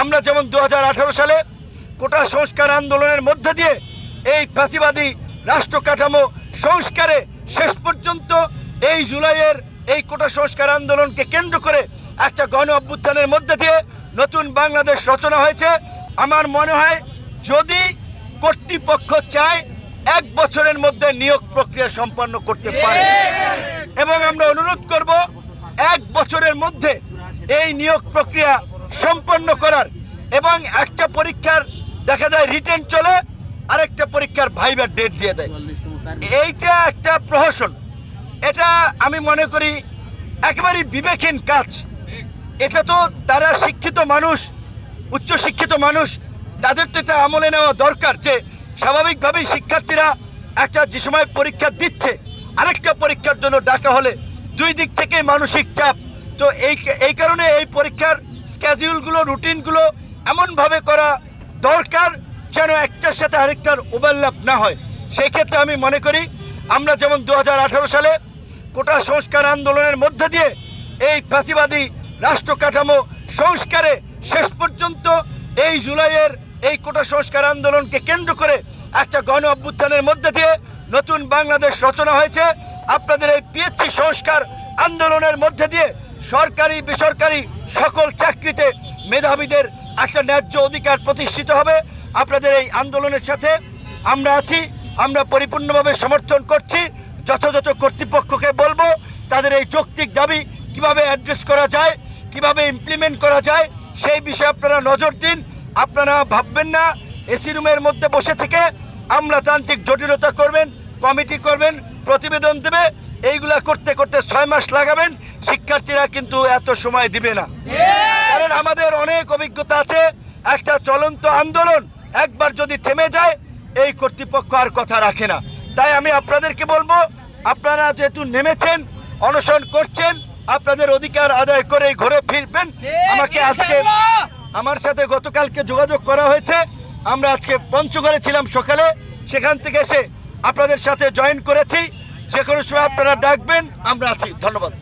আমরা যেমন দু হাজার আঠারো সালে কোটা সংস্কার আন্দোলনের মধ্যে দিয়ে এই ফাঁসিবাদী রাষ্ট্র কাঠামো সংস্কারে শেষ পর্যন্ত এই জুলাইয়ের এই কোটা সংস্কার আন্দোলনকে কেন্দ্র করে একটা গণ অভ্যুত্থানের মধ্যে দিয়ে নতুন বাংলাদেশ রচনা হয়েছে। আমার মনে হয় যদি কর্তৃপক্ষ চায়, এক বছরের মধ্যে নিয়োগ প্রক্রিয়া সম্পন্ন করতে পারে। এবং আমরা অনুরোধ করব, এক বছরের মধ্যে এই নিয়োগ প্রক্রিয়া সম্পন্ন করার এবং একটা পরীক্ষার, দেখা যায় রিটেন চলে, আরেকটা পরীক্ষার ভাইবার ডেট দিয়ে দেয়। এইটা একটা প্রহসন। এটা আমি মনে করি একেবারে বিবেকহীন কাজ। এটা তো তারা শিক্ষিত মানুষ উচ্চ শিক্ষিত মানুষ, তাদের তো এটা আমলে নেওয়া দরকার যে স্বাভাবিকভাবেই শিক্ষার্থীরা একটা যে সময় পরীক্ষা দিচ্ছে, আরেকটা পরীক্ষার জন্য ডাকা হলে দুই দিক থেকে মানসিক চাপ। তো এই এই কারণে এই পরীক্ষার স্ক্যাজুলগুলো রুটিনগুলো এমনভাবে করা দরকার যেন একটার সাথে আরেকটার ওভারল্যাপ না হয়। সেই ক্ষেত্রে আমি মনে করি, আমরা যেমন দু হাজার আঠারো সালে কোটা সংস্কার আন্দোলনের মধ্যে দিয়ে এই ফাঁসিবাদী রাষ্ট্র কাঠামো সংস্কারে শেষ পর্যন্ত এই জুলাইয়ের এই কোটা সংস্কার আন্দোলনকে কেন্দ্র করে একটা গণ অভ্যুত্থানের মধ্যে দিয়ে নতুন বাংলাদেশ রচনা হয়েছে। আপনাদের এই পিএসসি সংস্কার আন্দোলনের মধ্যে দিয়ে সরকারি, বেসরকারি সকল চাকরিতে মেধাবীদের একটা ন্যায্য অধিকার প্রতিষ্ঠিত হবে। আপনাদের এই আন্দোলনের সাথে আমরা আছি, আমরা পরিপূর্ণভাবে সমর্থন করছি। যথাযথ কর্তৃপক্ষকে বলব, তাদের এই যৌক্তিক দাবি কীভাবে অ্যাড্রেস করা যায়, কীভাবে ইমপ্লিমেন্ট করা যায়, সেই বিষয়ে আপনারা নজর দিন। আপনারা ভাববেন না, এসি রুমের মধ্যে বসে থেকে আমলাতান্ত্রিক জটিলতা করবেন। কমিটি করবেন, প্রতিবেদন দেবে, এইগুলা করতে করতে ছয় মাস লাগাবেন, শিক্ষার্থীরা কিন্তু এত সময় দিবে না। কারণ আমাদের অনেক অভিজ্ঞতা আছে, একটা চলন্ত আন্দোলন একবার যদি থেমে যায়, এই কর্তৃপক্ষ আর কথা রাখে না। তাই আমি আপনাদেরকে বলব, আপনারা যেহেতু নেমেছেন, অনশন করছেন, আপনাদের অধিকার আদায় করে ঘরে ফিরবেন। আমাকে আজকে আমার সাথে গতকালকে যোগাযোগ করা হয়েছে। আমরা আজকে পঞ্চগড়ে ছিলাম সকালে, সেখান থেকে এসে আপনাদের সাথে জয়েন করেছি। যে কোনো সময় আপনারা ডাকবেন আমরা আছি। ধন্যবাদ।